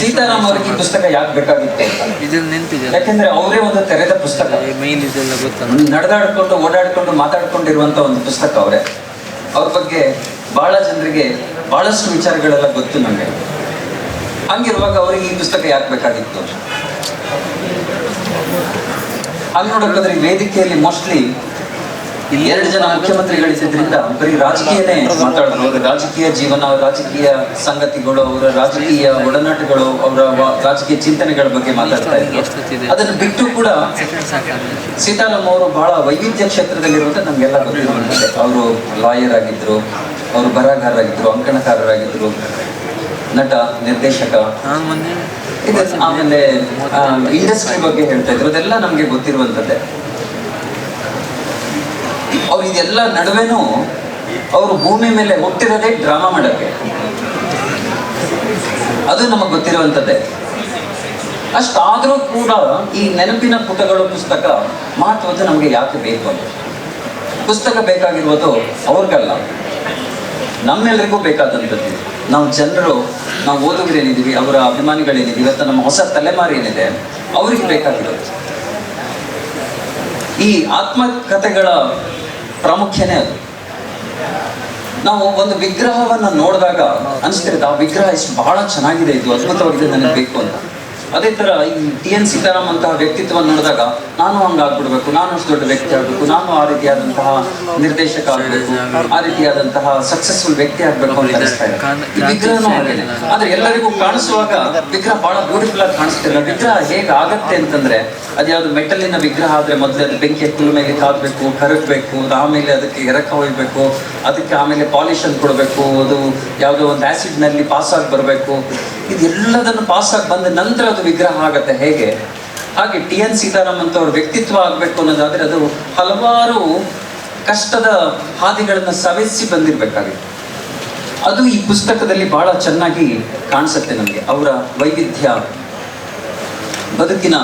ಸೀತಾರಾಮ್ ಅವರಿಗೆ ಈ ಪುಸ್ತಕ ಯಾಕೆ ಬೇಕಾಗಿತ್ತು. ಇದ್ರಲ್ಲಿ ನೆನಪಿದೆ ಯಾಕೆಂದ್ರೆ ಅವರೇ ಒಂದು ತೆರೆದ ಪುಸ್ತಕ. ಮೈಲ್ ಇದೆಲ್ಲ ಗೊತ್ತಾ ನಡೆದಾಡ್ಕೊಂಡು ಓಡಾಡ್ಕೊಂಡು ಮಾತಾಡ್ಕೊಂಡಿರುವಂತ ಒಂದು ಪುಸ್ತಕ ಅವರೇ. ಅವ್ರ ಬಗ್ಗೆ ಬಹಳ ಜನರಿಗೆ ಬಹಳಷ್ಟು ವಿಚಾರಗಳೆಲ್ಲ ಗೊತ್ತು ನಮಗೆ ಹಂಗಿರುವಾಗ ಅವರಿಗೆ ಈ ಪುಸ್ತಕ ಯಾಕೆ ಬೇಕಾಗಿತ್ತು? ಹಂಗ್ ನೋಡೋದಾದ್ರೆ ಈ ವೇದಿಕೆಯಲ್ಲಿ ಮೋಸ್ಟ್ಲಿ ಎರಡು ಜನ ಮುಖ್ಯಮಂತ್ರಿಗಳಿದ್ದರಿಂದ ಬರೀ ರಾಜಕೀಯನೇ ಮಾತಾಡೋದು. ಅವರ ರಾಜಕೀಯ ಜೀವನ ಅವರ ರಾಜಕೀಯ ಸಂಗತಿಗಳು ಅವರ ರಾಜಕೀಯ ಒಡನಾಟಗಳು ಅವರ ರಾಜಕೀಯ ಚಿಂತನೆಗಳ ಬಗ್ಗೆ ಮಾತಾಡ್ತಾ ಇದ್ದಾರೆ ಅದನ್ನು ಬಿಟ್ಟು ಕೂಡ ಸೀತಾರಾಮ್ ಅವರು ಬಹಳ ವೈವಿಧ್ಯ ಕ್ಷೇತ್ರದಲ್ಲಿರುವಂತ ನಮ್ಗೆಲ್ಲ ಗೊತ್ತಿರುವಂತೆ. ಅವರು ಲಾಯರ್ ಆಗಿದ್ರು ಅವರು ಬರಹಗಾರರಾಗಿದ್ರು ಅಂಕಣಕಾರರಾಗಿದ್ರು ನಟ ನಿರ್ದೇಶಕ. ಆಮೇಲೆ ಇಂಡಸ್ಟ್ರಿ ಬಗ್ಗೆ ಹೇಳ್ತಾ ಇದ್ರು. ಅದೆಲ್ಲ ನಮ್ಗೆ ಗೊತ್ತಿರುವಂತದ್ದೇ. ಇದೆಲ್ಲ ನಡುವೆನೂ ಅವರು ಭೂಮಿ ಮೇಲೆ ಹುಟ್ಟಿರೋದೇ ಡ್ರಾಮಾ ಮಾಡಕ್ಕೆ. ಅದು ನಮಗೆ ಗೊತ್ತಿರುವಂಥದ್ದೇ ಅಷ್ಟಾದ್ರೂ ಕೂಡ ಈ ನೆನಪಿನ ಪುಟಗಳ ಪುಸ್ತಕ ಮಹತ್ವದ್ದು ನಮಗೆ ಯಾಕೆ ಬೇಕು ಅಂತ. ಪುಸ್ತಕ ಬೇಕಾಗಿರುವುದು ಅವ್ರಿಗಲ್ಲ. ನಮ್ಮೆಲ್ಲರಿಗೂ ಬೇಕಾದಂಥದ್ದು. ನಾವು ಜನರು, ನಾವು ಓದುಗರೇನಿದ್ದೀವಿ ಅವರ ಅಭಿಮಾನಿಗಳೇನಿದ್ದೀವಿ ಇವತ್ತು ನಮ್ಮ ಹೊಸ ತಲೆಮಾರು ಏನಿದೆ, ಅವ್ರಿಗೆ ಬೇಕಾಗಿರೋದು. ಈ ಆತ್ಮಕಥೆಗಳ ಪ್ರಾಮುಖ್ಯನೇ ಅದು. ನಾವು ಒಂದು ವಿಗ್ರಹವನ್ನ ನೋಡಿದಾಗ ಅನಿಸ್ತಿರುತ್ತೆ, ಆ ವಿಗ್ರಹ ಎಷ್ಟು ಬಹಳ ಚೆನ್ನಾಗಿದೆ, ಇದು ಅದ್ಭುತವಾಗಿದೆ, ನನಗೆ ಬೇಕು ಅಂತ. ಅದೇ ತರ ಈ ಟಿ ಎನ್ ಸೀತಾರಾಮ್ ಅಂತಹ ವ್ಯಕ್ತಿತ್ವ ನೋಡಿದಾಗ ನಾನು ಹಂಗಾಗ್ಬಿಡ್ಬೇಕು, ನಾನು ಅಷ್ಟು ದೊಡ್ಡ ವ್ಯಕ್ತಿ ಆಗ್ಬೇಕು, ನಾನು ಆ ರೀತಿಯಾದಂತಹ ನಿರ್ದೇಶಕ ಆಗಬೇಕು, ಆ ರೀತಿಯಾದಂತಹ ಸಕ್ಸಸ್ಫುಲ್ ವ್ಯಕ್ತಿ ಆಗ್ಬೇಕು ಅಂತ ವಿಗ್ರಹನೂ ಆದ್ರೆ ಎಲ್ಲರಿಗೂ ಕಾಣಿಸುವಾಗ ವಿಗ್ರಹ ಬಹಳ ಬ್ಯೂಟಿಫುಲ್ ಆಗಿ ಕಾಣಿಸ್ತಿಲ್ಲ ವಿಗ್ರಹ ಹೇಗೆ ಆಗತ್ತೆ ಅಂತಂದ್ರೆ, ಅದ್ಯಾವುದು ಮೆಟಲಿನ ವಿಗ್ರಹ ಆದ್ರೆ ಮೊದಲು ಅದು ಬೆಂಕಿ ಕುಲುಮೆಗೆ ಕಾದ್ಬೇಕು, ಕರಗಬೇಕು, ಆಮೇಲೆ ಅದಕ್ಕೆ ಎರಕ ಹೊಯ್ಬೇಕು ಅದಕ್ಕೆ ಆಮೇಲೆ ಪಾಲಿಶ್ ಅನ್ನು ಕೊಡಬೇಕು, ಅದು ಯಾವುದೋ ಒಂದು ಆ್ಯಸಿಡ್ನಲ್ಲಿ ಆಗಿ ಬರಬೇಕು. ಇದೆಲ್ಲದನ್ನು ಪಾಸ್ ಆಗಿ ಬಂದ ನಂತರ ಅದು ವಿಗ್ರಹ ಆಗತ್ತೆ ಹೇಗೆ? ಹಾಗೆ ಟಿ ಎನ್ ಸೀತಾರಾಮ್ ಅವ್ರ ವ್ಯಕ್ತಿತ್ವ ಆಗಬೇಕು ಅನ್ನೋದಾದರೆ ಅದು ಹಲವಾರು ಕಷ್ಟದ ಹಾದಿಗಳನ್ನು ಸವೆಸಿ ಬಂದಿರಬೇಕಾಗಿತ್ತು. ಅದು ಈ ಪುಸ್ತಕದಲ್ಲಿ ಬಹಳ ಚೆನ್ನಾಗಿ ಕಾಣಿಸುತ್ತೆ ನಮಗೆ, ಅವರ ವೈವಿಧ್ಯ, ಬದುಕಿನ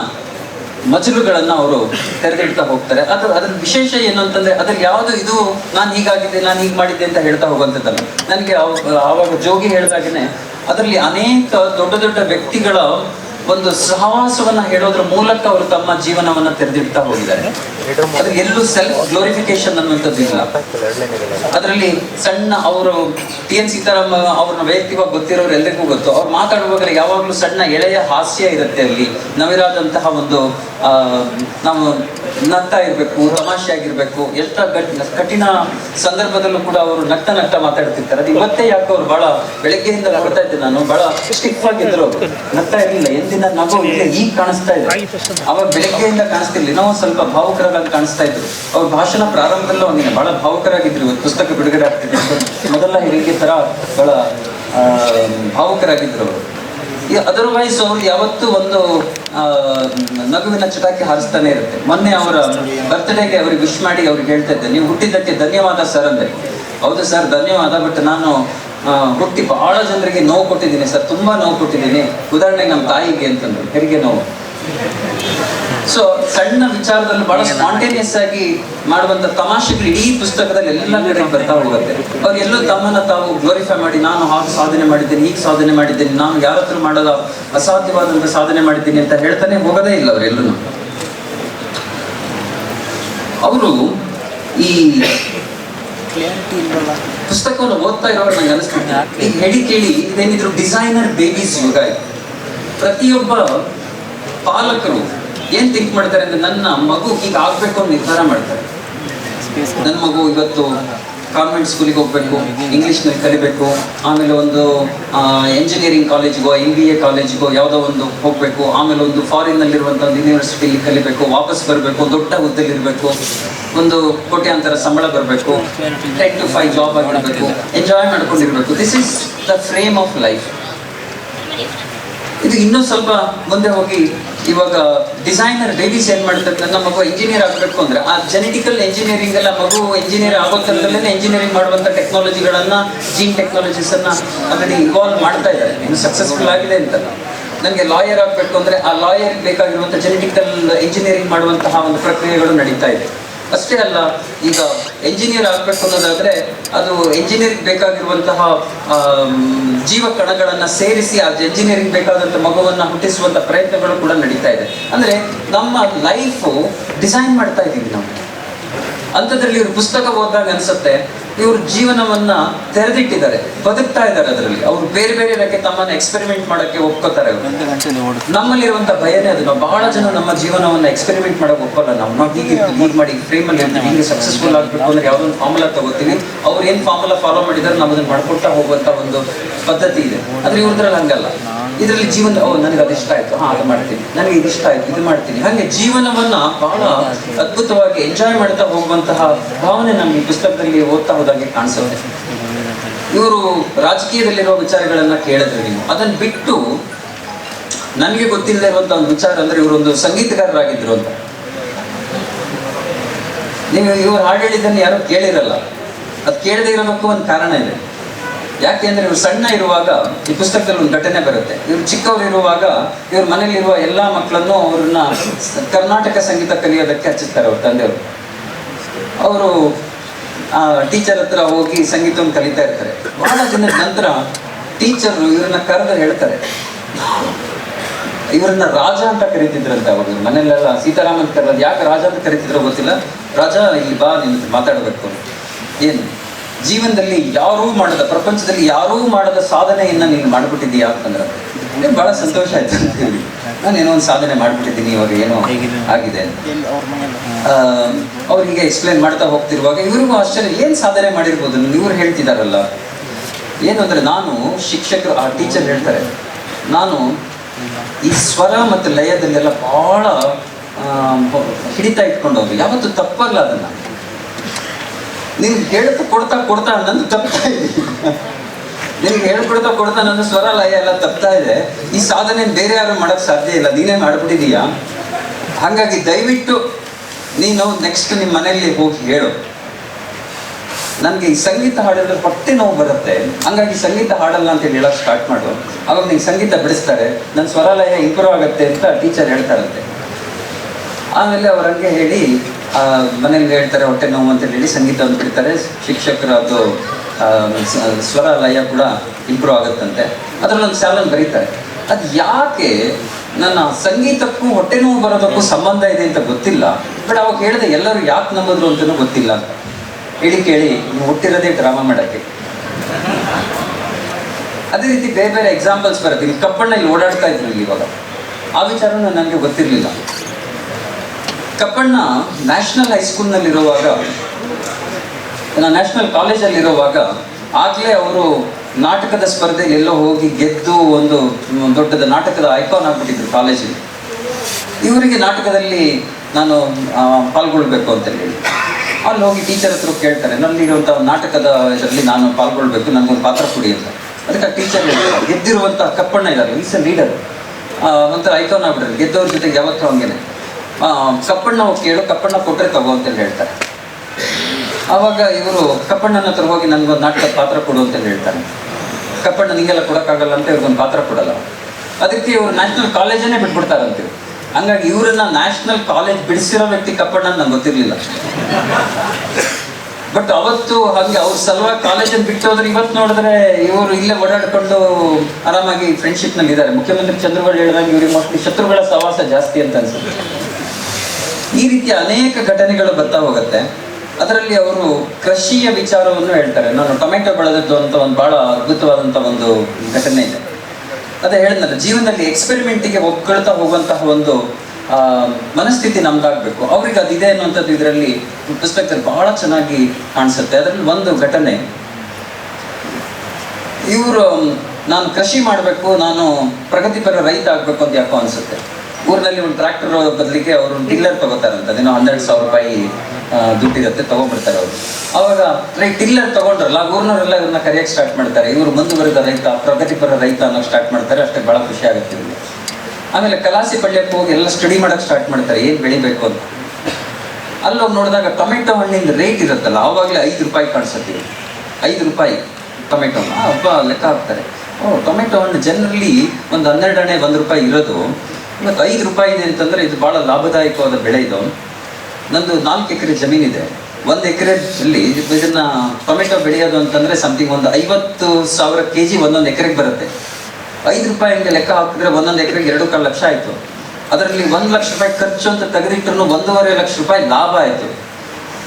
ಮಜಲುಗಳನ್ನ ಅವರು ತೆರೆದಿಡ್ತಾ ಹೋಗ್ತಾರೆ. ಅದು ಅದರ ವಿಶೇಷ ಏನು ಅಂತಂದ್ರೆ ಅದ್ರಲ್ಲಿ ಯಾವುದು ಇದು ನಾನು ಹೀಗಾಗಿದ್ದೆ ನಾನು ಹೀಗೆ ಮಾಡಿದ್ದೆ ಅಂತ ಹೇಳ್ತಾ ಹೋಗುವಂಥದ್ದಲ್ಲ. ನನಗೆ ಆವಾಗ ಜೋಗಿ ಹೇಳಿದಾಗನೆ ಅದರಲ್ಲಿ ಅನೇಕ ದೊಡ್ಡ ದೊಡ್ಡ ವ್ಯಕ್ತಿಗಳ ಒಂದು ಸಹವಾಸವನ್ನ ಹೇಳೋದ್ರ ಮೂಲಕ ಅವರು ತಮ್ಮ ಜೀವನವನ್ನ ತೆರೆದಿಡ್ತಾ ಹೋಗಿದ್ದಾರೆ. ಅದ್ರ ಎಲ್ಲೂ ಸೆಲ್ಫ್ ಗ್ಲೋರಿಫಿಕೇಶನ್ ಅನ್ನುವಂಥದ್ದು ಇಲ್ಲ ಅದರಲ್ಲಿ ಸಣ್ಣ ಅವರು ಟಿ ಎನ್ ಸೀತಾರಾಮ ಅವ್ರನ್ನ ವೈಯಕ್ತಿಕವಾಗಿ ಗೊತ್ತಿರೋರು ಎಲ್ಲರಿಗೂ ಗೊತ್ತು. ಅವ್ರು ಮಾತಾಡುವಾಗ ಯಾವಾಗಲೂ ಸಣ್ಣ ಎಳೆಯ ಹಾಸ್ಯ ಇರುತ್ತೆ ಅಲ್ಲಿ. ನವಿರಾದಂತಹ ಒಂದು ನಾವು ನಗ್ತಾ ಇರಬೇಕು, ತಮಾಷೆ ಆಗಿರ್ಬೇಕು ಎಷ್ಟ ಕಠಿಣ ಸಂದರ್ಭದಲ್ಲೂ ಕೂಡ ಅವರು ನಗ್ತ ನಗ್ತಾ ಮಾತಾಡ್ತಿರ್ತಾರೆ. ಅದು ಇವತ್ತೇ ಯಾಕೆ ಅವ್ರು ಬಹಳ ಬೆಳಗ್ಗೆಯಿಂದ ನೋಡ್ತಾ ಇದ್ದೆ ನಾನು, ಬಹಳ ಸ್ಟಿಫ್ ಆಗಿದ್ರು ನಗ್ತಾ ಇರಲಿಲ್ಲ. ಎಂದಿನ ನಗು ಈಗ ಕಾಣಿಸ್ತಾ ಇದೆ. ಅವಾಗ ಬೆಳಗ್ಗೆಯಿಂದ ಕಾಣಿಸ್ತಿರ್ಲಿಲ್ಲ. ನಾವು ಸ್ವಲ್ಪ ಭಾವುಕರಾಗಿ ಕಾಣಿಸ್ತಾ ಇದ್ರು. ಅವ್ರ ಭಾಷಣ ಪ್ರಾರಂಭದಲ್ಲೂ ಹಂಗೇನೆ ಬಹಳ ಭಾವುಕರಾಗಿದ್ರು ಇವತ್ತು ಪುಸ್ತಕ ಬಿಡುಗಡೆ ಆಗ್ತಿದೆ. ಮೊದಲ ಹೆರಿಗೆ ತರ ಬಹಳ ಭಾವುಕರಾಗಿದ್ರು ಅವರು. ಅದರ್ವೈಸ್ ಅವ್ರು ಯಾವತ್ತೂ ಒಂದು ನಗುವಿನ ಚಟಾಕಿ ಹಾರಿಸ್ತಾನೆ ಇರುತ್ತೆ. ಮೊನ್ನೆ ಅವರ ಬರ್ತ್ಡೇಗೆ ಅವ್ರಿಗೆ ವಿಶ್ ಮಾಡಿ ಅವ್ರಿಗೆ ಹೇಳ್ತಾ ಇದ್ದೆ, ನೀವು ಹುಟ್ಟಿದ್ದಕ್ಕೆ ಧನ್ಯವಾದ ಸರ್ ಅಂದ್ರೆ ಹೌದು ಸರ್ ಧನ್ಯವಾದ ಬಟ್ ನಾನು ಹುಟ್ಟಿ ಬಹಳ ಜನರಿಗೆ ನೋವು ಕೊಟ್ಟಿದ್ದೀನಿ ಸರ್ ತುಂಬಾ ನೋವು ಕೊಟ್ಟಿದ್ದೀನಿ. ಉದಾಹರಣೆಗೆ ನಮ್ಮ ತಾಯಿಗೆ ಅಂತಂದ್ರು, ಹೆರಿಗೆ ನೋವು. ಸೊ ಸಣ್ಣ ವಿಚಾರದಲ್ಲಿ ಬಹಳ ಸ್ಪಾಂಟೇನಿಯಸ್ ಆಗಿ ಮಾಡುವಂತ ತಮಾಷೆಗಳು ಇಡೀ ಪುಸ್ತಕದಲ್ಲಿ ಎಲ್ಲ ಕಡೆ ಬರ್ತಾ ಹೋಗುತ್ತೆ. ಅವ್ರು ಎಲ್ಲೂ ತಮ್ಮನ್ನ ತಾವು ಗ್ಲೋರಿಫೈ ಮಾಡಿ ನಾನು ಹಾಗೆ ಸಾಧನೆ ಮಾಡಿದ್ದೀನಿ ಈಗ ಸಾಧನೆ ಮಾಡಿದ್ದೀನಿ ನಾನು ಯಾರ ಹತ್ರ ಮಾಡೋದ ಅಸಾಧ್ಯವಾದಂತ ಸಾಧನೆ ಮಾಡಿದ್ದೀನಿ ಅಂತ ಹೇಳ್ತಾನೆ ಹೋಗೋದೇ ಇಲ್ಲ ಅವರೆಲ್ಲೂ ಅವರು ಈ ಪುಸ್ತಕವನ್ನು ಓದ್ತಾ ಇರೋರು ನಂಗೆ ಅನಿಸ್ತಿದೆ. ಈಗ ಹೇಳಿ ಕೇಳಿ ಇದೇನಿದ್ರು ಡಿಸೈನರ್ ಬೇಬೀಸ್ ಯುಗ ಪ್ರತಿಯೊಬ್ಬ ಪಾಲಕರು ಏನ್ ಥಿಂಕ್ ಮಾಡ್ತಾರೆ ಅಂದ್ರೆ ನನ್ನ ಮಗು ಈಗ ಆಗ್ಬೇಕು ಅಂತ ನಿರ್ಧಾರ ಮಾಡ್ತಾರೆ. ನನ್ನ ಮಗು ಇವತ್ತು ಕಾನ್ವೆಂಟ್ ಸ್ಕೂಲಿಗೆ ಹೋಗ್ಬೇಕು ಇಂಗ್ಲಿಷ್ನಲ್ಲಿ ಕಲಿಬೇಕು, ಆಮೇಲೆ ಒಂದು ಎಂಜಿನಿಯರಿಂಗ್ ಕಾಲೇಜ್ಗೋ ಎಂ ಬಿ ಎ ಕಾಲೇಜ್ಗೋ ಯಾವುದೋ ಒಂದು ಹೋಗ್ಬೇಕು, ಆಮೇಲೆ ಒಂದು ಫಾರಿನ್ನಲ್ಲಿರುವಂಥ ಒಂದು ಯೂನಿವರ್ಸಿಟಿಲಿ ಕಲಿಬೇಕು, ವಾಪಸ್ ಬರಬೇಕು, ದೊಡ್ಡ ಹುದ್ದೆಲಿರಬೇಕು ಒಂದು ಕೋಟ್ಯಾಂತರ ಸಂಬಳ ಬರಬೇಕು ಟೆನ್ ಟು ಫೈವ್ ಜಾಬ್ ಆಗಿರಬೇಕು enjoy ಮಾಡ್ಕೊಂಡಿರ್ಬೇಕು. This is the frame of life ಇದು ಇನ್ನೂ ಸ್ವಲ್ಪ ಮುಂದೆ ಹೋಗಿ ಇವಾಗ ಡಿಸೈನರ್ ಬೇಬೀಸ್ ಏನ್ ಮಾಡ್ತಾರೆ ನನ್ನ ಮಗು ಇಂಜಿನಿಯರ್ ಆಗಬೇಕು ಅಂದ್ರೆ ಆ ಜೆನೆಟಿಕಲ್ ಇಂಜಿನಿಯರಿಂಗ್ ಎಲ್ಲ ಮಗು ಇಂಜಿನಿಯರ್ ಆಗೋ ಇಂಜಿನಿಯರಿಂಗ್ ಮಾಡುವಂತ ಟೆಕ್ನಾಲಜಿಗಳನ್ನ ಜೀನ್ ಟೆಕ್ನಾಲಜೀಸ್ ಅನ್ನ ಆಲ್ರೆಡಿ ಇವಾಲ್ವ್ ಮಾಡ್ತಾ ಇದ್ದಾರೆ. ಇನ್ನು ಸಕ್ಸಸ್ಫುಲ್ ಆಗಿದೆ ಅಂತ ನನಗೆ ಲಾಯರ್ ಆಗಬೇಕು ಅಂದ್ರೆ ಆ ಲಾಯರ್ ಬೇಕಾಗಿರುವಂತ ಜೆನೆಟಿಕಲ್ ಇಂಜಿನಿಯರಿಂಗ್ ಮಾಡುವಂತಹ ಒಂದು ಪ್ರಕ್ರಿಯೆಗಳು ನಡೀತಾ ಇದೆ. ಅಷ್ಟೇ ಅಲ್ಲ, ಈಗ ಎಂಜಿನಿಯರ್ ಆಗ್ಬೇಕು ಅನ್ನೋದಾದ್ರೆ ಅದು ಎಂಜಿನಿಯರಿಂಗ್ ಬೇಕಾಗಿರುವಂತಹ ಜೀವ ಕಣಗಳನ್ನ ಸೇರಿಸಿ ಆ ಎಂಜಿನಿಯರಿಂಗ್ ಬೇಕಾದಂತ ಮಗುವನ್ನ ಹುಟ್ಟಿಸುವಂತ ಪ್ರಯತ್ನಗಳು ಕೂಡ ನಡೀತಾ ಇದೆ. ಅಂದ್ರೆ ನಮ್ಮ ಲೈಫು ಡಿಸೈನ್ ಮಾಡ್ತಾ ಇದ್ದೀವಿ ನಾವು. ಅಂಥದ್ರಲ್ಲಿ ಇವ್ರ ಪುಸ್ತಕ ಓದಿದಾಗ ಅನ್ಸುತ್ತೆ ಇವ್ರ ಜೀವನವನ್ನ ತೆರೆದಿಟ್ಟಿದ್ದಾರೆ ಬದುಕ್ತಾ ಇದ್ದಾರೆ ಅದರಲ್ಲಿ. ಅವರು ಬೇರೆ ಬೇರೆ ಇದಕ್ಕೆ ತಮ್ಮನ್ನ ಎಕ್ಸ್ಪೆರಿಮೆಂಟ್ ಮಾಡಕ್ಕೆ ಒಪ್ಕೋತಾರೆ ನಮ್ಮಲ್ಲಿರುವಂತ ಭಯನೇ ಅದನ್ನ ಬಹಳ ಜನ ನಮ್ಮ ಜೀವನವನ್ನ ಎಕ್ಸ್ಪೆರಿಮೆಂಟ್ ಮಾಡಕ್ ಒಪ್ಪಲ್ಲ. ನಾವು ಹೀಗೆ ಮಾಡಿ ಫ್ರೇಮ್ ಅಲ್ಲಿ ಹಿಂಗೆ ಸಕ್ಸಸ್ಫುಲ್ ಆಗ್ಬೇಕು ಅಂದ್ರೆ ಯಾವ್ದೋ ಒಂದು ಫಾರ್ಮುಲಾ ತಗೋತೀವಿ. ಅವ್ರು ಏನ್ ಫಾರ್ಮುಲಾ ಫಾಲೋ ಮಾಡಿದಾರೆ ನಮ್ಮ ಅದನ್ನ ಮಾಡ್ಕೊಳ್ತಾ ಹೋಗುವಂತ ಒಂದು ಪದ್ಧತಿ ಇದೆ. ಆದ್ರೆ ಇವ್ರದ್ರಲ್ಲಿ ಹಂಗಲ್ಲ. ಇದರಲ್ಲಿ ಜೀವನ ಓ, ನನಗೆ ಅದು ಇಷ್ಟ ಆಯ್ತು. ಹಾ, ಅದು ಮಾಡ್ತೀನಿ. ನನಗೆ ಇದು ಇಷ್ಟ ಆಯ್ತು. ಇದು ಮಾಡ್ತೀನಿ. ಹಾಗೆ ಜೀವನವನ್ನ ಬಹಳ ಅದ್ಭುತವಾಗಿ ಎಂಜಾಯ್ ಮಾಡ್ತಾ ಹೋಗುವಂತಹ ಭಾವನೆ ನಮ್ಗೆ ಪುಸ್ತಕದಲ್ಲಿ ಓದ್ತಾ ಹೋದಾಗೆ ಕಾಣಿಸುತ್ತೆ. ಇವರು ರಾಜಕೀಯದಲ್ಲಿರುವ ವಿಚಾರಗಳನ್ನ ಕೇಳಿದ್ರೆ ನೀವು. ಅದನ್ನ ಬಿಟ್ಟು ನನಗೆ ಗೊತ್ತಿಲ್ಲದೆ ಇರುವಂತ ಒಂದು ವಿಚಾರ ಅಂದ್ರೆ ಇವರೊಂದು ಸಂಗೀತಗಾರರಾಗಿದ್ರು ಅಂತ. ನೀವು ಇವ್ರು ಹಾಡು ಹೇಳಿದ್ದನ್ನು ಯಾರು ಕೇಳಿರಲ್ಲ. ಅದು ಕೇಳದೆ ಇರೋದಕ್ಕೂ ಒಂದು ಕಾರಣ ಇದೆ. ಯಾಕೆಂದ್ರೆ ಇವರು ಸಣ್ಣ ಇರುವಾಗ ಈ ಪುಸ್ತಕದಲ್ಲಿ ಒಂದು ಘಟನೆ ಬರುತ್ತೆ. ಇವರು ಚಿಕ್ಕವರಿರುವಾಗ ಇವ್ರ ಮನೆಯಲ್ಲಿರುವ ಎಲ್ಲಾ ಮಕ್ಕಳನ್ನು ಅವ್ರನ್ನ ಕರ್ನಾಟಕ ಸಂಗೀತ ಕಲಿಯೋದಕ್ಕೆ ಹಚ್ಚುತ್ತಾರೆ ಅವ್ರ ತಂದೆಯವರು. ಅವರು, ಆ ಟೀಚರ್ ಹತ್ರ ಹೋಗಿ ಸಂಗೀತವನ್ನು ಕಲಿತಾ ಇರ್ತಾರೆ. ಬಹಳ ದಿನದ ನಂತರ ಟೀಚರ್ ಇವ್ರನ್ನ ಕರೆದು ಹೇಳ್ತಾರೆ. ಇವ್ರನ್ನ ರಾಜ ಅಂತ ಕರಿತಿದ್ರಂತೆ ಅವಾಗ ಇವ್ರ ಮನೆಯಲ್ಲೆಲ್ಲ. ಸೀತಾರಾಮನ್ ಅಂತ ಕರೆಯೋದು ಯಾಕೆ ರಾಜ ಅಂತ ಕರಿತಿದ್ರೋ ಗೊತ್ತಿಲ್ಲ? ರಾಜ ಇಲ್ಲಿ ಬಾ, ನಿನ್ ಮಾತಾಡಬೇಕು ಮಾತಾಡ್ಬೇಕು. ಏನು? ಜೀವನದಲ್ಲಿ ಯಾರೂ ಮಾಡದ ಪ್ರಪಂಚದಲ್ಲಿ ಯಾರೂ ಮಾಡದ ಸಾಧನೆಯನ್ನ ನೀನು ಮಾಡ್ಬಿಟ್ಟಿದ್ದೀಯಾ ಅಂತಂದ್ರೆ ನಿಮ್ಗೆ ಬಹಳ ಸಂತೋಷ ಆಯ್ತು ಅಂತ ಹೇಳಿ. ನಾನು ಏನೋ ಒಂದು ಸಾಧನೆ ಮಾಡ್ಬಿಟ್ಟಿದ್ದೀನಿ ಇವಾಗ ಏನೋ ಆಗಿದೆ ಅವ್ರಿಗೆ ಎಕ್ಸ್ಪ್ಲೈನ್ ಮಾಡ್ತಾ ಹೋಗ್ತಿರುವಾಗ ಇವ್ರಿಗೂ ಆಶ್ಚರ್ಯ ಏನ್ ಸಾಧನೆ ಮಾಡಿರ್ಬೋದು? ಇವ್ರು ಹೇಳ್ತಿದಾರಲ್ಲ. ಏನು ಅಂದ್ರೆ ನಾನು ಶಿಕ್ಷಕರು ಆ ಟೀಚರ್ ಹೇಳ್ತಾರೆ ನಾನು ಈ ಸ್ವರ ಮತ್ತು ಲಯದಲ್ಲೆಲ್ಲ ಬಹಳ ಹಿಡಿತಾ ಇಟ್ಕೊಂಡು ಇಟ್ಕೊಂಡವ್ರು. ಯಾವತ್ತು ತಪ್ಪಲ್ಲ ಅದನ್ನ? ನೀನು ಹೇಳ್ತಾ ಕೊಡ್ತಾ ಕೊಡ್ತಾ ನಂದು ತಪ್ತಾ ಇದೆ. ನಿನ್ಗೆ ಹೇಳ್ಕೊಡ್ತಾ ಕೊಡ್ತಾ ನನ್ನ ಸ್ವರ ಲಯ ಎಲ್ಲ ತಪ್ತಾ ಇದೆ. ಈ ಸಾಧನೆ ಬೇರೆ ಯಾರು ಮಾಡಕ್ ಸಾಧ್ಯ ಇಲ್ಲ. ನೀನೇ ಮಾಡ್ಬಿಟ್ಟಿದೀಯಾ? ಹಾಗಾಗಿ ದಯವಿಟ್ಟು ನೀನು ನೆಕ್ಸ್ಟ್ ನಿಮ್ಮ ಮನೆಯಲ್ಲಿ ಹೋಗಿ ಹೇಳು. ನನಗೆ ಈ ಸಂಗೀತ ಹಾಡಿದ್ರೆ ಹೊಟ್ಟೆ ನೋವು ಬರುತ್ತೆ. ಹಂಗಾಗಿ ಸಂಗೀತ ಹಾಡಲ್ಲ ಅಂತ ಹೇಳಿ ಹೇಳಕ್ ಸ್ಟಾರ್ಟ್ ಮಾಡು. ಅವಾಗ ನಿಂಗೆ ಸಂಗೀತ ಬಿಡಿಸ್ತಾರೆ. ನನ್ನ ಸ್ವರಾಲಯ ಇಂಪ್ರೂವ್ ಆಗುತ್ತೆ ಅಂತ ಟೀಚರ್ ಹೇಳ್ತಾರಂತೆ ಆಮೇಲೆ ಅವ್ರು ಹಂಗೆ ಹೇಳಿ ಮನೇಲಿ ಹೇಳ್ತಾರೆ, ಹೊಟ್ಟೆ ನೋವು ಅಂತ ಹೇಳಿ ಸಂಗೀತ ಅಂತ ಹೇಳ್ತಾರೆ ಶಿಕ್ಷಕರ ಅದು ಸ್ವರ ಲಯ ಕೂಡ ಇಂಪ್ರೂವ್ ಆಗುತ್ತಂತೆ. ಅದ್ರಲ್ಲಿ ಒಂದು ಸಾಲನ್ನು ಬರೀತಾರೆ. ಅದು ಯಾಕೆ ನನ್ನ ಸಂಗೀತಕ್ಕೂ ಹೊಟ್ಟೆ ನೋವು ಬರೋದಕ್ಕೂ ಸಂಬಂಧ ಇದೆ ಅಂತ ಗೊತ್ತಿಲ್ಲ. ಬಟ್ ಅವಾಗ ಹೇಳಿದೆ, ಎಲ್ಲರೂ ಯಾಕೆ ನಂಬಿದ್ರು ಅಂತಲೂ ಗೊತ್ತಿಲ್ಲ. ಹೇಳಿ ಕೇಳಿ, ನೀವು ಹುಟ್ಟಿರೋದೇ ಡ್ರಾಮಾ ಮಾಡಕ್ಕೆ. ಅದೇ ರೀತಿ ಬೇರೆ ಬೇರೆ ಎಕ್ಸಾಂಪಲ್ಸ್ ಬರುತ್ತೆ. ಇಲ್ಲಿ ಕಪ್ಪಣ್ಣ ಇಲ್ಲಿ ಓಡಾಡ್ತಾ ಇದ್ರು ಇವಾಗ. ಆ ವಿಚಾರ ನನಗೆ ಗೊತ್ತಿರಲಿಲ್ಲ. ಕಪ್ಪಣ್ಣ ನ್ಯಾಷನಲ್ ಹೈಸ್ಕೂಲ್ನಲ್ಲಿರುವಾಗ ನಾನು ನ್ಯಾಷನಲ್ ಕಾಲೇಜಲ್ಲಿರುವಾಗ ಆಗಲೇ ಅವರು ನಾಟಕದ ಸ್ಪರ್ಧೆಯಲ್ಲಿ ಎಲ್ಲೋ ಹೋಗಿ ಗೆದ್ದು ಒಂದು ದೊಡ್ಡದ ನಾಟಕದ ಐಕಾನ್ ಆಗ್ಬಿಟ್ಟಿದ್ರು ಕಾಲೇಜಲ್ಲಿ. ಇವರಿಗೆ ನಾಟಕದಲ್ಲಿ ನಾನು ಪಾಲ್ಗೊಳ್ಬೇಕು ಅಂತ ಹೇಳಿ. ಅಲ್ಲಿ ಹೋಗಿ ಟೀಚರ್ ಹತ್ರ ಕೇಳ್ತಾರೆ ನಲ್ಲಿರುವಂಥ ನಾಟಕದ ಇದರಲ್ಲಿ ನಾನು ಪಾಲ್ಗೊಳ್ಬೇಕು ನನಗೊಂದು ಪಾತ್ರ ಕೊಡಿ ಅಂತ. ಅದಕ್ಕೆ ಟೀಚರ್ ಗೆದ್ದಿರುವಂಥ ಕಪ್ಪಣ್ಣ ಇದ್ದಾರೆ ಈಸ್ ಅ ಲೀಡರ್ ಒಂಥರ ಐಕಾನ್ ಆಗ್ಬಿಟ್ರೆ, ಗೆದ್ದವ್ರ ಜೊತೆಗೆ ಯಾವತ್ತೂ ಹಂಗೇನೆ. ಕಪ್ಪಣ್ಣ ಕೇಳು, ಕಪ್ಪಣ್ಣ ಕೊಟ್ಟರೆ ತಗೋ ಅಂತೇಳಿ ಹೇಳ್ತಾರೆ. ಆವಾಗ ಇವರು ಕಪ್ಪಣ್ಣನ ಹತ್ರ ಹೋಗಿ ನನಗೊಂದು ನಾಟಕದ ಪಾತ್ರ ಕೊಡು ಅಂತ ಹೇಳ್ತಾರೆ. ಕಪ್ಪಣ್ಣ, ನಿಂಗೆಲ್ಲ ಕೊಡೋಕ್ಕಾಗಲ್ಲ ಅಂತ ಇವ್ರಿಗೊಂದು ಪಾತ್ರ ಕೊಡಲ್ಲ. ಅದಕ್ಕೆ ಇವರು ನ್ಯಾಷನಲ್ ಕಾಲೇಜನ್ನೇ ಬಿಟ್ಬಿಡ್ತಾರಂತೆ. ಹಂಗಾಗಿ ಇವರನ್ನ ನ್ಯಾಷನಲ್ ಕಾಲೇಜ್ ಬಿಡಿಸಿರೋ ವ್ಯಕ್ತಿ ಕಪ್ಪಣ್ಣ ನಂಗೆ ಗೊತ್ತಿರಲಿಲ್ಲ. ಬಟ್ ಅವತ್ತು ಹಾಗೆ ಅವ್ರ ಸಲುವಾಗಿ ಕಾಲೇಜನ್ನು ಬಿಟ್ಟು ಹೋದ್ರೆ ಇವತ್ತು ನೋಡಿದ್ರೆ ಇವರು ಇಲ್ಲೇ ಓಡಾಡಿಕೊಂಡು ಆರಾಮಾಗಿ ಫ್ರೆಂಡ್ಶಿಪ್ನಲ್ಲಿ ಇದ್ದಾರೆ ಮುಖ್ಯಮಂತ್ರಿ ಚಂದ್ರಗಳು ಹೇಳಿದಾಗ ಇವ್ರಿಗೆ ಮೋಸ್ಟ್ಲಿ ಶತ್ರುಗಳ ಸವಾಸ ಜಾಸ್ತಿ ಅಂತ ಅನ್ಸುತ್ತೆ. ಈ ರೀತಿಯ ಅನೇಕ ಘಟನೆಗಳು ಬರ್ತಾ ಹೋಗುತ್ತೆ. ಅದರಲ್ಲಿ ಅವರು ಕೃಷಿಯ ವಿಚಾರವನ್ನು ಹೇಳ್ತಾರೆ. ನಾನು ಟೊಮೆಟೊ ಬೆಳೆದದ್ದು ಅಂತ ಒಂದು ಬಹಳ ಅದ್ಭುತವಾದಂಥ ಒಂದು ಘಟನೆ ಇದೆ. ಅದೇ ಹೇಳಿದ್ನಲ್ಲ, ಜೀವನದಲ್ಲಿ ಎಕ್ಸ್ಪೆರಿಮೆಂಟಿಗೆ ಒಗ್ಗಳ್ತಾ ಹೋಗುವಂತಹ ಒಂದು ಮನಸ್ಥಿತಿ ನಮ್ದಾಗಬೇಕು. ಅವ್ರಿಗೆ ಅದಿದೆ ಅನ್ನುವಂಥದ್ದು ಇದರಲ್ಲಿ ಪುಸ್ತಕದಲ್ಲಿ ಬಹಳ ಚೆನ್ನಾಗಿ ಕಾಣಿಸುತ್ತೆ. ಅದರಲ್ಲಿ ಒಂದು ಘಟನೆ. ಇವರು ನಾನು ಕೃಷಿ ಮಾಡಬೇಕು, ನಾನು ಪ್ರಗತಿಪರ ರೈತ ಆಗಬೇಕು ಅಂತ ಯಾಕೋ ಅನ್ಸುತ್ತೆ. ಊರಿನಲ್ಲಿ ಒಂದು ಟ್ರ್ಯಾಕ್ಟರ್ ಬದಲಿಗೆ ಅವರು ಟಿಲ್ಲರ್ ತಗೋತಾರಂತ. ಅದೇನೋ ಹನ್ನೆರಡು ಸಾವಿರ ರೂಪಾಯಿ ದುಡ್ಡಿರುತ್ತೆ, ತಗೊಂಡ್ಬಿಡ್ತಾರೆ ಅವರು. ಅವಾಗ ರೈ ಟಿಲ್ಲರ್ ತಗೊಂಡ್ರಲ್ಲ ಊರ್ನವರೆಲ್ಲ ಇವ್ರನ್ನ ಕರೆಯಕ್ಕೆ ಸ್ಟಾರ್ಟ್ ಮಾಡ್ತಾರೆ. ಇವರು ಮುಂದುವರೆದ ರೈತ, ಪ್ರಗತಿಪರ ರೈತ ಅನ್ನೋ ಸ್ಟಾರ್ಟ್ ಮಾಡ್ತಾರೆ, ಅಷ್ಟೇ ಭಾಳ ಖುಷಿ ಆಗುತ್ತೆ ಇವ್ರಿಗೆ. ಆಮೇಲೆ ಕಲಾಸಿ ಪಳ್ಯಕ್ಕೆ ಹೋಗಿ ಎಲ್ಲ ಸ್ಟಡಿ ಮಾಡಕ್ಕೆ ಸ್ಟಾರ್ಟ್ ಮಾಡ್ತಾರೆ, ಏನು ಬೆಳಿಬೇಕು ಅಂತ. ಅಲ್ಲೋಗಿ ನೋಡಿದಾಗ ಟೊಮೆಟೊ ಹಣ್ಣಿನ ರೇಟ್ ಇರುತ್ತಲ್ಲ, ಅವಾಗಲೇ ಐದು ರೂಪಾಯಿ ಕಾಣಿಸುತ್ತೆ ಐದು ರೂಪಾಯಿ ಟೊಮೆಟೊ ಹಬ್ಬ ಲೆಕ್ಕ ಹಾಕ್ತಾರೆ. ಓ, ಟೊಮೆಟೊ ಹಣ್ಣು ಜನರಲಿ ಒಂದು ಹನ್ನೆರಡು ಹಣ್ಣೆ ಒಂದು ರೂಪಾಯಿ ಇರೋದು ಇವತ್ತು ಐದು ರೂಪಾಯಿ ಇದೆ ಅಂತಂದ್ರೆ ಇದು ಬಹಳ ಲಾಭದಾಯಕವಾದ ಬೆಳೆ ಇದು. ನಂದು ನಾಲ್ಕು ಎಕರೆ ಜಮೀನಿದೆ ಒಂದು ಎಕರೆಯಲ್ಲಿ ಇದನ್ನ ಟೊಮೆಟೊ ಬೆಳೆಯೋದು ಅಂತಂದ್ರೆ ಸಮಥಿಂಗ್ ಒಂದು ಐವತ್ತು ಸಾವಿರ ಕೆ ಜಿ ಒಂದೊಂದು ಎಕರೆಗೆ ಬರುತ್ತೆ. ಐದು ರೂಪಾಯಿ ಹಂಗೆ ಲೆಕ್ಕ ಹಾಕಿದ್ರೆ ಒಂದೊಂದು ಎಕರೆಗೆ ಎರಡು ಕಾಲು ಲಕ್ಷ ಆಯಿತು. ಅದರಲ್ಲಿ ಒಂದು ಲಕ್ಷ ರೂಪಾಯಿ ಖರ್ಚು ಅಂತ ತೆಗೆದಿಟ್ಟರು ಒಂದೂವರೆ ಲಕ್ಷ ರೂಪಾಯಿ ಲಾಭ ಆಯಿತು.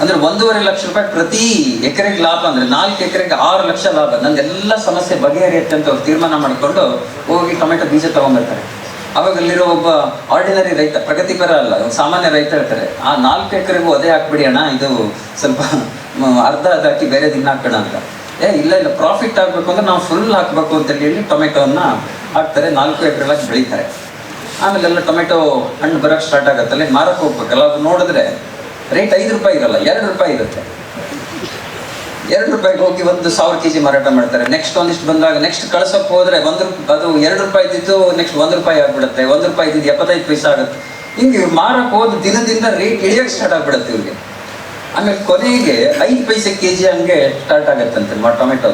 ಅಂದರೆ ಒಂದೂವರೆ ಲಕ್ಷ ರೂಪಾಯಿ ಪ್ರತಿ ಎಕರೆಗೆ ಲಾಭ ಅಂದರೆ ನಾಲ್ಕು ಎಕರೆಗೆ ಆರು ಲಕ್ಷ ಲಾಭ. ನಂದೆಲ್ಲ ಸಮಸ್ಯೆ ಬಗೆಹರಿಯುತ್ತೆ ಅಂತ ಅವ್ರು ತೀರ್ಮಾನ ಮಾಡಿಕೊಂಡು ಹೋಗಿ ಟೊಮೆಟೊ ಬೀಜ ತಗೊಂಡ್ಬರ್ತಾರೆ ಅವಾಗ ಅಲ್ಲಿರೋ ಒಬ್ಬ ಆರ್ಡಿನರಿ ರೈತ, ಪ್ರಗತಿಪರ ಅಲ್ಲ ಸಾಮಾನ್ಯ ರೈತ ಹೇಳ್ತಾರೆ, ಆ ನಾಲ್ಕು ಎಕರೆಗೂ ಅದೇ ಹಾಕ್ಬಿಡಿ ಅಣ್ಣ, ಇದು ಸ್ವಲ್ಪ ಅರ್ಧ ಅದು ಬೇರೆ ದಿನ ಹಾಕೋಣ ಅಂತ. ಏ, ಇಲ್ಲ ಇಲ್ಲ ಪ್ರಾಫಿಟ್ ಆಗಬೇಕು ಅಂದ್ರೆ ನಾವು ಫುಲ್ ಹಾಕ್ಬೇಕು ಅಂತ ಹೇಳಿ ಟೊಮೆಟೋನ ಹಾಕ್ತಾರೆ, ನಾಲ್ಕು ಎಕರೆಲ್ಲ ಬೆಳೀತಾರೆ. ಆಮೇಲೆ ಎಲ್ಲ ಟೊಮೆಟೊ ಹಣ್ಣು ಬರೋಕ್ಕೆ ಸ್ಟಾರ್ಟ್ ಆಗುತ್ತಲ್ಲ, ಮಾರಕ್ಕೆ ಹೋಗ್ಬೇಕಲ್ಲ, ಅದು ನೋಡಿದ್ರೆ ರೇಟ್ ಐದು ರೂಪಾಯಿ ಇರಲ್ಲ, ಎರಡು ರೂಪಾಯಿ ಇರುತ್ತೆ. ಎರಡು ರೂಪಾಯಿಗೆ ಹೋಗಿ ಒಂದು ಸಾವಿರ ಕೆ ಜಿ ಮಾರಾಟ ಮಾಡ್ತಾರೆ. ನೆಕ್ಸ್ಟ್ ಒಂದಿಷ್ಟು ಬಂದಾಗ ನೆಕ್ಸ್ಟ್ ಕಳ್ಸೋಕೆ ಹೋದ್ರೆ ಒಂದು ಅದು ಎರಡು ರೂಪಾಯಿ ಇದ್ದಿದ್ದು ನೆಕ್ಸ್ಟ್ ಒಂದು ರೂಪಾಯಿ ಆಗ್ಬಿಡುತ್ತೆ. ಒಂದು ರೂಪಾಯಿ ಇದ್ದಿದ್ದು ಎಪ್ಪತ್ತೈದು ಪೈಸೆ ಆಗುತ್ತೆ. ಹಿಂಗೆ ಇವ್ರು ಮಾರಕ್ಕೆ ಹೋದ ದಿನದಿಂದ ರೇಟ್ ಇಳಿಯೋಕೆ ಸ್ಟಾರ್ಟ್ ಆಗ್ಬಿಡುತ್ತೆ ಇವ್ರಿಗೆ. ಆಮೇಲೆ ಕೊನೆಗೆ ಐದು ಪೈಸೆ ಕೆ ಜಿ ಹಂಗೆ ಸ್ಟಾರ್ಟ್ ಆಗತ್ತಂತೆ ಮಾ, ಟೊಮೆಟೊ.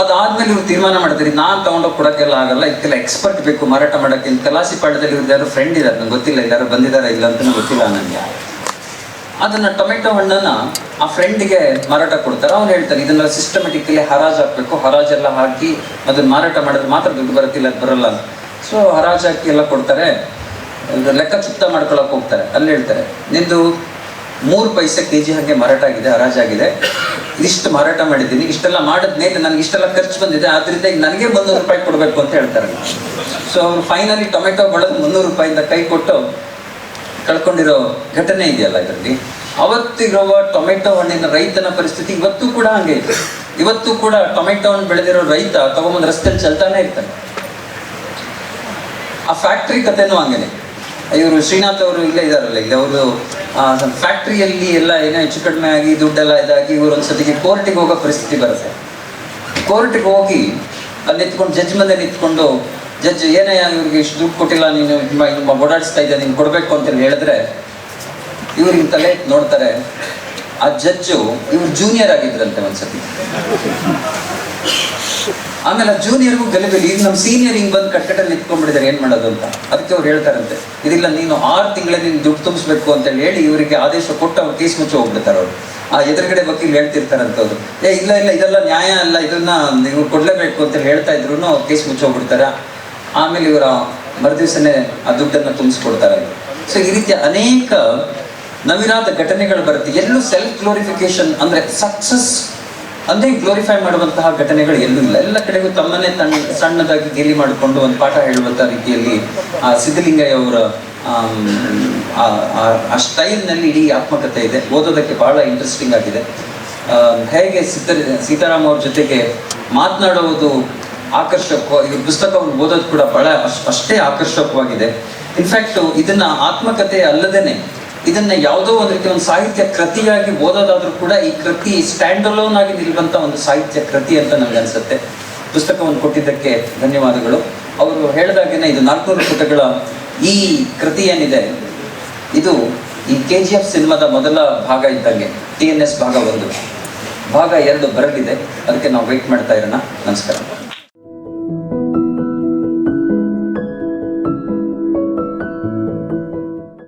ಅದಾದ್ಮೇಲೆ ಇವ್ರು ತೀರ್ಮಾನ ಮಾಡ್ತೀರಿ, ನಾನು ತಗೊಂಡೋಗಿ ಕೊಡೋಕ್ಕೆಲ್ಲ ಆಗಲ್ಲ, ಇದಕ್ಕೆಲ್ಲ ಎಕ್ಸ್ಪರ್ಟ್ ಬೇಕು ಮಾರಾಟ ಮಾಡೋಕ್ಕೆ. ಕಲಾಸಿ ಪಾಠದಲ್ಲಿ ಇವ್ರದ್ದು ಯಾರು ಫ್ರೆಂಡ್ ಇದ್ದಾರೆ ನಂಗೆ ಗೊತ್ತಿಲ್ಲ ಯಾರು ಬಂದಿದ್ದಾರೆ ಇಲ್ಲ ಅಂತ ಗೊತ್ತಿಲ್ಲ ನನಗೆ ಅದನ್ನ ಟೊಮೆಟೊ ಹಣ್ಣನ್ನ ಆ ಫ್ರೆಂಡ್ಗೆ ಮಾರಾಟ ಕೊಡ್ತಾರೆ. ಅವ್ನು ಹೇಳ್ತಾನೆ, ಇದನ್ನ ಸಿಸ್ಟಮೆಟಿಕಲಿ ಹರಾಜು ಹಾಕ್ಬೇಕು ಹರಾಜೆಲ್ಲ ಹಾಕಿ ಅದನ್ನ ಮಾರಾಟ ಮಾಡಿದ್ರೆ ಮಾತ್ರ ದುಡ್ಡು ಬರುತ್ತಿಲ್ಲ ಅದು ಬರಲ್ಲ ಸೊ ಹರಾಜು ಹಾಕಿ ಎಲ್ಲ ಕೊಡ್ತಾರೆ. ಲೆಕ್ಕ ಚುಕ್ತ ಮಾಡ್ಕೊಳಕ್ ಹೋಗ್ತಾರೆ. ಅಲ್ಲಿ ಹೇಳ್ತಾರೆ, ನಿಂದು ಮೂರು ಪೈಸೆ ಕೆ ಜಿ ಹಾಗೆ ಮಾರಾಟ ಆಗಿದೆ ಹರಾಜಾಗಿದೆ ಇದಿಷ್ಟು ಮಾರಾಟ ಮಾಡಿದ್ದೀನಿ. ಇಷ್ಟೆಲ್ಲ ಮಾಡಿದ್ಮೇಲೆ ನನಗೆ ಇಷ್ಟೆಲ್ಲ ಖರ್ಚು ಬಂದಿದೆ, ಆದ್ರಿಂದ ನನಗೆ ಮುನ್ನೂರು ರೂಪಾಯಿ ಕೊಡಬೇಕು ಅಂತ ಹೇಳ್ತಾರೆ. ಸೊ ಅವ್ರು ಫೈನಲಿ ಟೊಮೆಟೊ ಬಳದು ಮುನ್ನೂರು ರೂಪಾಯಿಂದ ಕೈ ಕೊಟ್ಟು ಕಳ್ಕೊಂಡಿರೋ ಘಟನೆ ಇದೆಯಲ್ಲ ಇದರಲ್ಲಿ? ಅವತ್ತಿರುವ ಟೊಮೆಟೊ ಹಣ್ಣಿನ ರೈತನ ಪರಿಸ್ಥಿತಿ ಇವತ್ತು ಕೂಡ ಹಂಗೆ ಇದೆ. ಇವತ್ತು ಕೂಡ ಟೊಮೆಟೊ ಹಣ್ಣು ಬೆಳೆದಿರೋ ರೈತ ತಗೊಂಬಂದು ರಸ್ತೆಯಲ್ಲಿ ಚಲ್ತಾನೆ ಇರ್ತಾನೆ. ಆ ಫ್ಯಾಕ್ಟ್ರಿ ಕಥೆನೂ ಹಂಗೇನೆ. ಇವರು ಶ್ರೀನಾಥ್ ಅವರು ಇಲ್ಲೇ ಇದಾರಲ್ಲ ಇಲ್ಲಿ ಅವರು ಫ್ಯಾಕ್ಟ್ರಿಯಲ್ಲಿ ಎಲ್ಲ ಏನೋ ಹೆಚ್ಚು ಕಡಿಮೆ ಆಗಿ ದುಡ್ಡೆಲ್ಲ ಇದಾಗಿ ಇವರು ಒಂದ್ಸತಿಗೆ ಕೋರ್ಟಿಗೆ ಹೋಗೋ ಪರಿಸ್ಥಿತಿ ಬರುತ್ತೆ. ಕೋರ್ಟಿಗೆ ಹೋಗಿ ಅಲ್ಲಿ ನಿಂತ್ಕೊಂಡು ಜಡ್ಜ್ ಮುಂದೆ ನಿಂತ್ಕೊಂಡು ಜಡ್ಜ್, ಏನೇ ಇವ್ರಿಗೆ ಇಷ್ಟು ದುಡ್ಡು ಕೊಟ್ಟಿಲ್ಲ, ನೀನು ನಿಮ್ಮ- ಓಡಾಡಿಸ್ತಾ ಇದ್ದೆ ನೀನು ಕೊಡಬೇಕು ಅಂತ ಹೇಳಿ ಹೇಳಿದ್ರೆ ಇವ್ರಿಗೆ ತಲೆ ನೋಡ್ತಾರೆ. ಆ ಜಡ್ಜು ಇವ್ರು ಜೂನಿಯರ್ ಆಗಿದ್ರಂತೆ ಒಂದ್ಸತಿ. ಆಮೇಲೆ ಆ ಜೂನಿಯರ್ಗೂ ಗಲಿಬಿಲಿ ಈಗ ನಮ್ಮ ಸೀನಿಯರ್ ಹಿಂಗ್ ಬಂದು ಕಟ್ಕಟ್ಟಲ್ಲಿ ನಿಂತ್ಕೊಂಡ್ಬಿಟ್ಟಿದ್ದಾರೆ, ಏನ್ ಮಾಡೋದು ಅಂತ. ಅದಕ್ಕೆ ಅವ್ರು ಹೇಳ್ತಾರಂತೆ, ಇದಿಲ್ಲ, ನೀನು ಆರು ತಿಂಗಳಲ್ಲಿ ನೀನು ದುಡ್ಡು ತುಂಬಿಸ್ಬೇಕು ಅಂತ ಹೇಳಿ ಇವರಿಗೆ ಆದೇಶ ಕೊಟ್ಟು ಅವ್ರು ಕೇಸ್ ಮುಚ್ಚಿ ಹೋಗ್ಬಿಡ್ತಾರೆ ಅವರು. ಆ ಎದುರುಗಡೆ ವಕೀಲ್ ಹೇಳ್ತಿರ್ತಾರಂತ ಅವ್ರು. ಏ, ಇಲ್ಲ ಇಲ್ಲ, ಇದೆಲ್ಲ ನ್ಯಾಯ ಅಲ್ಲ, ಇದನ್ನ ನೀವು ಕೊಡ್ಲೇಬೇಕು ಅಂತ ಹೇಳ್ತಾ ಇದ್ರು ಅವ್ರು ಕೇಸ್ ಮುಚ್ಚಿ ಹೋಗ್ಬಿಡ್ತಾರೆ? ಆಮೇಲೆ ಇವರ ಮರುದಿವಸನೇ ಆ ದುಡ್ಡನ್ನು ತುಂಬಿಸ್ಕೊಡ್ತಾರೆ. ಸೊ ಈ ರೀತಿಯ ಅನೇಕ ನವಿರಾದ ಘಟನೆಗಳು ಬರುತ್ತೆ. ಎಲ್ಲೂ ಸೆಲ್ಫ್ ಗ್ಲೋರಿಫಿಕೇಶನ್ ಅಂದ್ರೆ ಸಕ್ಸಸ್ ಅಂದರೆ ಗ್ಲೋರಿಫೈ ಮಾಡುವಂತಹ ಘಟನೆಗಳು ಎಲ್ಲೂ ಇಲ್ಲ. ಎಲ್ಲ ಕಡೆಗೂ ತಮ್ಮನ್ನೇ ತನ್ನ ಸಣ್ಣದಾಗಿ ಗೇಲಿ ಮಾಡಿಕೊಂಡು ಒಂದು ಪಾಠ ಹೇಳುವಂತಹ ರೀತಿಯಲ್ಲಿ ಆ ಸಿದ್ಧಲಿಂಗಯ್ಯ ಅವರ ಆ- ಸ್ಟೈಲ್ನಲ್ಲಿ ಇಡೀ ಆತ್ಮಕತೆ ಇದೆ. ಓದೋದಕ್ಕೆ ಬಹಳ ಇಂಟ್ರೆಸ್ಟಿಂಗ್ ಆಗಿದೆ. ಹೇಗೆ ಸಿದ್ಧ ಸೀತಾರಾಮ್ ಅವ್ರ ಜೊತೆಗೆ ಮಾತನಾಡುವುದು ಆಕರ್ಷಕ ಇವ್ರ ಪುಸ್ತಕವನ್ನು ಓದೋದು ಕೂಡ ಬಹಳ ಅಷ್ಟ್- ಆಕರ್ಷಕವಾಗಿದೆ. ಇನ್ಫ್ಯಾಕ್ಟ್ ಇದನ್ನ ಆತ್ಮಕತೆ ಅಲ್ಲದೇನೆ, ಇದನ್ನ ಯಾವುದೋ ಒಂದು ರೀತಿ ಒಂದು ಸಾಹಿತ್ಯ ಕೃತಿಯಾಗಿ ಓದೋದಾದ್ರೂ ಕೂಡ ಈ ಕೃತಿ ಸ್ಟ್ಯಾಂಡ್ ಅಲೋನ್ ಆಗಿ ನಿಲ್ಲುವಂತ ಒಂದು ಸಾಹಿತ್ಯ ಕೃತಿ ಅಂತ ನನಗೆ ಅನ್ಸುತ್ತೆ. ಪುಸ್ತಕವನ್ನು ಕೊಟ್ಟಿದ್ದಕ್ಕೆ ಧನ್ಯವಾದಗಳು. ಅವರು ಹೇಳಿದಾಗೇನೆ ಇದು ನಾಲ್ಕುನೂರು ಪುಟಗಳ ಈ ಕೃತಿ ಏನಿದೆ, ಇದು ಈ ಕೆ ಜಿ ಎಫ್ ಸಿನಿಮಾದ ಮೊದಲ ಭಾಗ ಇದ್ದಂಗೆ, ಟಿ ಎನ್ ಎಸ್ ಭಾಗ ಒಂದು. ಭಾಗ ಎರಡು ಬರಲಿದೆ. ಅದಕ್ಕೆ ನಾವು ವೆಯ್ಟ್ ಮಾಡ್ತಾ ಇರೋಣ. ನಮಸ್ಕಾರ.